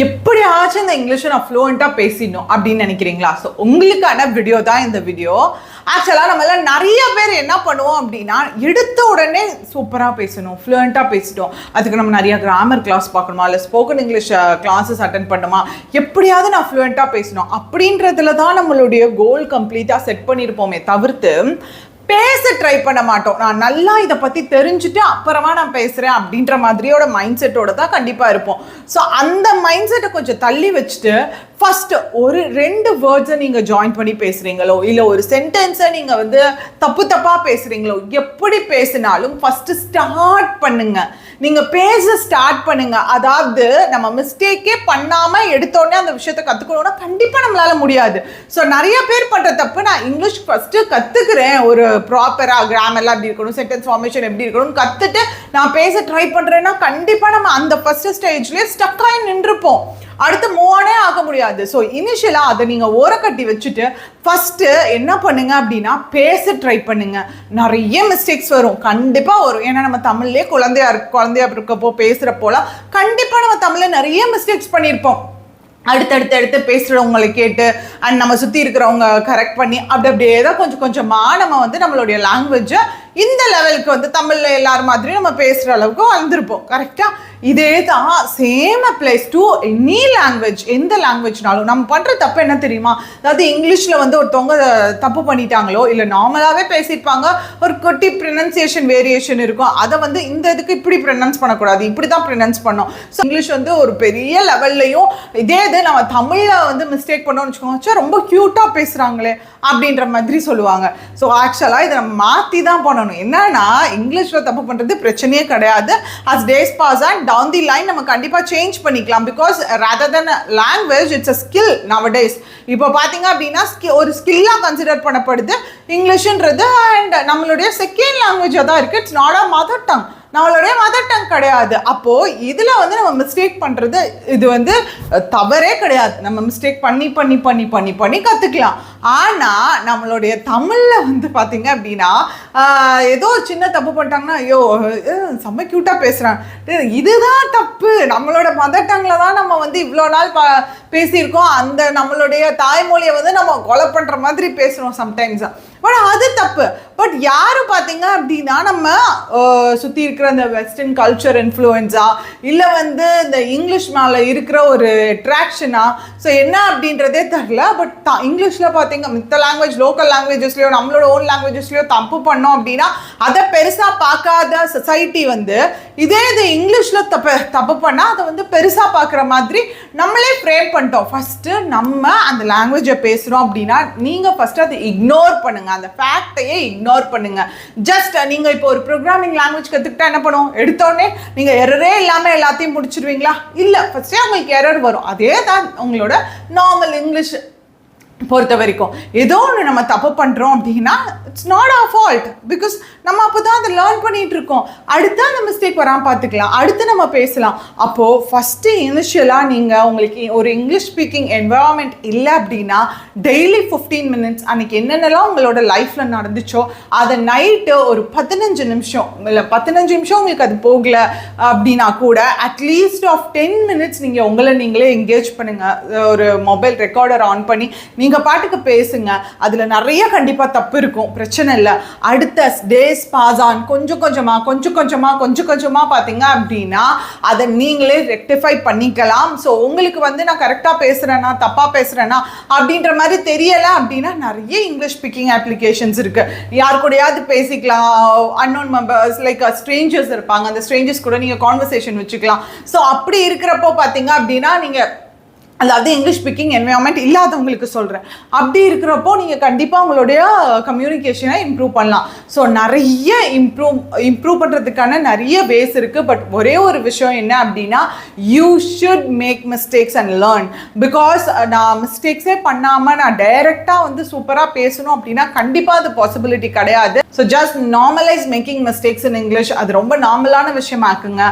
எப்படியாச்சும் இந்த இங்கிலீஷை நான் ஃப்ளூவெண்ட்டாக பேசிடணும் அப்படின்னு நினைக்கிறீங்களா? ஸோ உங்களுக்கான வீடியோ தான் இந்த வீடியோ ஆக்சுவலாக நம்ம எல்லாம் நிறைய பேர் என்ன பண்ணுவோம் அப்படின்னா எடுத்த உடனே சூப்பராக பேசணும் ஃப்ளூவெண்ட்டாக பேசிட்டோம். அதுக்கு நம்ம நிறைய கிராமர் கிளாஸ் பார்க்கணுமா? இல்லை ஸ்போக்கன் இங்கிலீஷ் கிளாஸஸ் அட்டன் பண்ணுமா? எப்படியாவது நான் ஃப்ளூவெண்ட்டாக பேசணும். அப்படின்றதுல தான் நம்மளுடைய கோல் கம்ப்ளீட்டாக செட் பண்ணியிருப்போமே தவிர்த்து பேச ட்ரை பண்ண மாட்டோம். நான் நல்லா இதை பற்றி தெரிஞ்சுட்டு அப்புறமா நான் பேசுகிறேன் அப்படின்ற மாதிரியோட மைண்ட் செட்டோட தான் கண்டிப்பாக இருப்போம். ஸோ அந்த மைண்ட் செட்டை கொஞ்சம் தள்ளி வச்சுட்டு ஃபஸ்ட்டு ஒரு ரெண்டு வேர்ட்ஸை நீங்கள் ஜாயின் பண்ணி பேசுகிறீங்களோ இல்லை ஒரு சென்டென்ஸை நீங்கள் வந்து தப்பு தப்பாக பேசுகிறீங்களோ எப்படி பேசினாலும் ஃபஸ்ட்டு ஸ்டார்ட் பண்ணுங்கள் நீங்கள் பேச ஸ்டார்ட் பண்ணுங்க. அதாவது நம்ம மிஸ்டேக்கே பண்ணாமல் எடுத்தோடனே அந்த விஷயத்தை கற்றுக்கணும்னா கண்டிப்பாக நம்மளால முடியாது. ஸோ நிறைய பேர் பண்ணுற தப்பு நான் இங்கிலீஷ் ஃபஸ்ட்டு கற்றுக்கிறேன் ஒரு ப்ராப்பராக கிராமர்லாம் எப்படி இருக்கணும் சென்டென்ஸ் ஃபார்மேஷன் எப்படி இருக்கணும்னு கற்றுட்டு நான் பேச ட்ரை பண்ணுறேன்னா கண்டிப்பாக நம்ம அந்த ஃபஸ்ட்டு ஸ்டேஜ்லேயே ஸ்டக் ஆகி நின்றுப்போம். அடுத்து மூவானே ஆக முடியாது. ஸோ இனிஷியலாக அதை நீங்கள் ஓரக்கட்டி வச்சுட்டு ஃபஸ்ட்டு என்ன பண்ணுங்க அப்படின்னா பேச ட்ரை பண்ணுங்க. நிறைய மிஸ்டேக்ஸ் வரும். கண்டிப்பாக வரும். ஏன்னா நம்ம தமிழ்லேயே குழந்தையா இருக்கு குழந்தையா இருக்கப்போ பேசுகிறப்போலாம் கண்டிப்பாக நம்ம தமிழில் நிறைய மிஸ்டேக்ஸ் பண்ணியிருப்போம் அடுத்தடுத்து அடுத்து பேசுகிறவங்களை கேட்டு அண்ட் நம்ம சுற்றி இருக்கிறவங்க கரெக்ட் பண்ணி அப்படி அப்படியே தான் கொஞ்சம் கொஞ்சமாக நம்ம வந்து நம்மளுடைய லாங்குவேஜை இந்த லெவலுக்கு வந்து தமிழில் எல்லார் மாதிரியும் நம்ம பேசுகிற அளவுக்கு வந்திருப்போம் கரெக்டாக இதே தான் same applies to any language எந்த லாங்குவேஜ்னாலும் நம்ம பண்ணுற தப்பு என்ன தெரியுமா? அதாவது இங்கிலீஷில் வந்து ஒருத்தவங்க தப்பு பண்ணிட்டாங்களோ இல்லை நார்மலாகவே பேசியிருப்பாங்க ஒரு குட்டி ப்ரொனன்சியேஷன் வேரியேஷன் இருக்கும். அதை வந்து இந்த இதுக்கு இப்படி ப்ரொனன்ஸ் பண்ணக்கூடாது இப்படி தான் ப்ரொனன்ஸ் பண்ணோம். ஸோ இங்கிலீஷ் வந்து ஒரு பெரிய லெவல்லையும் இதே இது நம்ம தமிழில் வந்து மிஸ்டேக் பண்ணோம்னு வச்சுக்கோங்க ரொம்ப க்யூட்டாக பேசுகிறாங்களே அப்படின்ற மாதிரி சொல்லுவாங்க. ஸோ ஆக்சுவலாக இதை நம்ம மாற்றி தான் பண்ணணும். என்னன்னா இங்கிலீஷில் தப்பு பண்ணுறது பிரச்சனையே கிடையாது. As days pass and down the line நம்ம கண்டிப்பாக சேஞ்ச் பண்ணிக்கலாம். Because rather than language it's a skill nowadays இப்போ பார்த்தீங்க அப்படின்னா ski- ஒரு ஸ்கில்லாக கன்சிடர் பண்ணப்படுது இங்கிலீஷுன்றது. அண்ட் நம்மளுடைய செகண்ட் லாங்குவேஜாக தான் இருக்குது it's not a mother tongue நம்மளுடைய மதர் டங் கிடையாது. அப்போது இதில் வந்து நம்ம மிஸ்டேக் பண்ணுறது இது வந்து தவறே கிடையாது. நம்ம மிஸ்டேக் பண்ணி பண்ணி பண்ணி பண்ணி பண்ணி கற்றுக்கலாம் ஆனால் நம்மளுடைய தமிழில் வந்து பார்த்திங்க அப்படின்னா ஏதோ சின்ன தப்பு பண்ணிட்டாங்கன்னா ஐயோ செம்ம க்யூட்டாக பேசுறான் இதுதான் தப்பு. நம்மளோட மதர் டங்கில் தான் நம்ம வந்து இவ்வளோ நாள் ப பேசியிருக்கோம். அந்த நம்மளுடைய தாய்மொழியை வந்து நம்ம கொலை பண்ணுற மாதிரி பேசுகிறோம் சம்டைம்ஸ் பட் அது தப்பு. பட் யார் பார்த்தீங்க அப்படின்னா நம்ம சுற்றி இருக்கிற அந்த வெஸ்டர்ன் கல்ச்சர் இன்ஃப்ளூயன்ஸா இல்லை வந்து இந்த இங்கிலீஷ் மேலே இருக்கிற ஒரு அட்ராக்ஷனா ஸோ என்ன அப்படின்றதே தெரில பட் த இங்கிலீஷில் பார்த்தீங்க மித்த லாங்குவேஜ் லோக்கல் லாங்குவேஜஸ்லையோ நம்மளோட ஓன் லாங்குவேஜஸ்லையோ தப்பு பண்ணோம் அப்படின்னா அதை பெருசாக பார்க்காத சொசைட்டி வந்து இதே இது இங்கிலீஷில் தப்பு தப்பு பண்ணால் அதை வந்து பெருசாக பார்க்குற மாதிரி நம்மளே ஃப்ரேம் பண்ணிட்டோம். ஃபஸ்ட்டு நம்ம அந்த லாங்குவேஜை பேசுகிறோம் அப்படின்னா நீங்கள் ஃபஸ்ட்டு அதை இக்னோர் பண்ணுங்கள் அந்த ஃபேக்டையே இக்னோர் பண்ணுங்க. ஜஸ்ட் நீங்கள் இப்போ ஒரு ப்ரோக்ராமிங் லாங்குவேஜ் கற்றுக்கிட்டா என்ன பண்ணுவோம் எடுத்தோடனே நீங்கள் எரரே இல்லாமல் எல்லாத்தையும் முடிச்சிருவீங்களா? இல்லை ஃபர்ஸ்டே உங்களுக்கு எரர் வரும். அதே தான் உங்களோட நார்மல் இங்கிலீஷ் பொறுத்த வரைக்கும். ஏதோ ஒன்று நம்ம தப்பு பண்ணுறோம் அப்படின்னா it's not a fault because நம்ம அப்போ தான் அதை லேர்ன் பண்ணிட்டு இருக்கோம் அடுத்து அந்த மிஸ்டேக் வராமல் பார்த்துக்கலாம். அடுத்து நம்ம பேசலாம். அப்போது ஃபஸ்ட்டு இனிஷியலாக நீங்கள் உங்களுக்கு ஒரு இங்கிலீஷ் ஸ்பீக்கிங் என்வரான்மெண்ட் இல்லை அப்படின்னா டெய்லி ஃபிஃப்டீன் மினிட்ஸ் அன்றைக்கி என்னென்னலாம் உங்களோட லைஃப்பில் நடந்துச்சோ அதை நைட்டு ஒரு பதினஞ்சு நிமிஷம் இல்லை பதினஞ்சு நிமிஷம் உங்களுக்கு அது போகல அப்படின்னா கூட அட்லீஸ்ட் ஆஃப் டென் மினிட்ஸ் நீங்கள் உங்களை நீங்களே என்கேஜ் பண்ணுங்கள் ஒரு மொபைல் ரெக்கார்டர் ஆன் பண்ணி நீங்கள் பாட்டுக்கு பேசுங்க. அதில் நிறைய கண்டிப்பாக தப்பு இருக்கும். பிரச்சனை இல்லை. அடுத்த டேஸ் பாஸ் ஆன் கொஞ்சம் கொஞ்சமாக கொஞ்சம் கொஞ்சமாக கொஞ்சம் கொஞ்சமாக பார்த்தீங்க அப்படின்னா அதை நீங்களே ரெக்டிஃபை பண்ணிக்கலாம். ஸோ உங்களுக்கு வந்து நான் கரெக்டாக பேசுகிறேன்னா தப்பாக பேசுகிறேன்னா அப்படின்ற மாதிரி தெரியலை அப்படின்னா நிறைய இங்கிலீஷ் ஸ்பீக்கிங் அப்ளிகேஷன்ஸ் இருக்குது யார் கூடயாவது பேசிக்கலாம். அன்னோன் மெம்பர்ஸ் லைக் ஸ்ட்ரேஞ்சர்ஸ் இருப்பாங்க. அந்த ஸ்ட்ரேஞ்சர்ஸ் கூட நீங்கள் கான்வர்சேஷன் வச்சுக்கலாம். ஸோ அப்படி இருக்கிறப்போ பார்த்தீங்க அப்படின்னா நீங்கள் அதாவது இங்கிலீஷ் ஸ்பீக்கிங் என்வயான்மெண்ட் இல்லாதவங்களுக்கு சொல்கிறேன் அப்படி இருக்கிறப்போ நீங்கள் கண்டிப்பாக உங்களுடைய கம்யூனிகேஷனை இம்ப்ரூவ் பண்ணலாம். ஸோ நிறைய இம்ப்ரூவ் இம்ப்ரூவ் பண்ணுறதுக்கான நிறைய வேஸ் இருக்குது பட் ஒரே ஒரு விஷயம் என்ன அப்படின்னா you should make mistakes and learn because நான் மிஸ்டேக்ஸே பண்ணாமல் நான் டைரெக்டாக வந்து சூப்பராக பேசணும் அப்படின்னா கண்டிப்பாக அது பாசிபிலிட்டி கிடையாது. So just normalise making mistakes in English அது ரொம்ப நார்மலான விஷயமாக்குங்க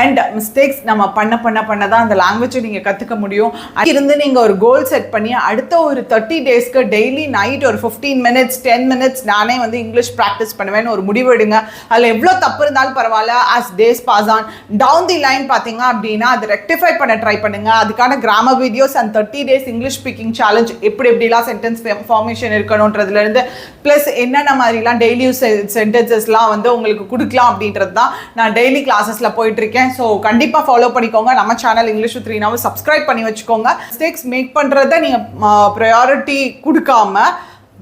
அண்ட் மிஸ்டேக்ஸ் நம்ம பண்ண பண்ண பண்ண தான் அந்த லாங்குவேஜை நீங்கள் கற்றுக்க முடியும். இருந்து நீங்கள் ஒரு கோல் செட் பண்ணி அடுத்த ஒரு தேர்ட்டி டேஸ்க்கு டெய்லி நைட் ஒரு ஃபிஃப்டீன் மினிட்ஸ் டென் மினிட்ஸ் நானே வந்து இங்கிலீஷ் ப்ராக்டிஸ் பண்ணுவேன்னு ஒரு முடிவு எடுங்க. அதில் எவ்வளோ தப்பு இருந்தாலும் பரவாயில்ல. As days pass on down the line பார்த்தீங்க அப்படின்னா அது ரெக்டிஃபை பண்ண ட்ரை பண்ணுங்க. அதுக்கான grammar videos and thirty days English speaking challenge எப்படி எப்படிலாம் சென்டென்ஸ் ஃபார்மேஷன் இருக்கணுன்றதுலேருந்து ப்ளஸ் என்னென்ன மாதிரிலாம் டெய்லி யூஸ் சென்டென்சஸ்லாம் வந்து உங்களுக்கு கொடுக்கலாம் அப்படின்றது தான் நான் டெய்லி கிளாஸஸில் போயிட்டு இருக்கேன். ஸோ கண்டிப்பாக ஃபாலோ பண்ணிக்கோங்க. நம்ம சேனல் இங்கிலீஷ் த்ரீ நாவும் சப்ஸ்கிரைப் பண்ணி வச்சுக்கோங்க. மிஸ்டேக்ஸ் மேக் பண்ணுறத நீங்கள் ப்ரையாரிட்டி கொடுக்காம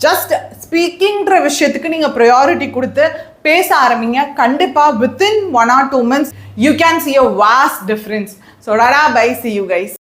ஜஸ்ட் ஸ்பீக்கிங்கிற விஷயத்துக்கு நீங்கள் ப்ரையாரிட்டி கொடுத்து பேச ஆரம்பிங்க. கண்டிப்பாக within one or two months you can see a vast difference so tata bye see you guys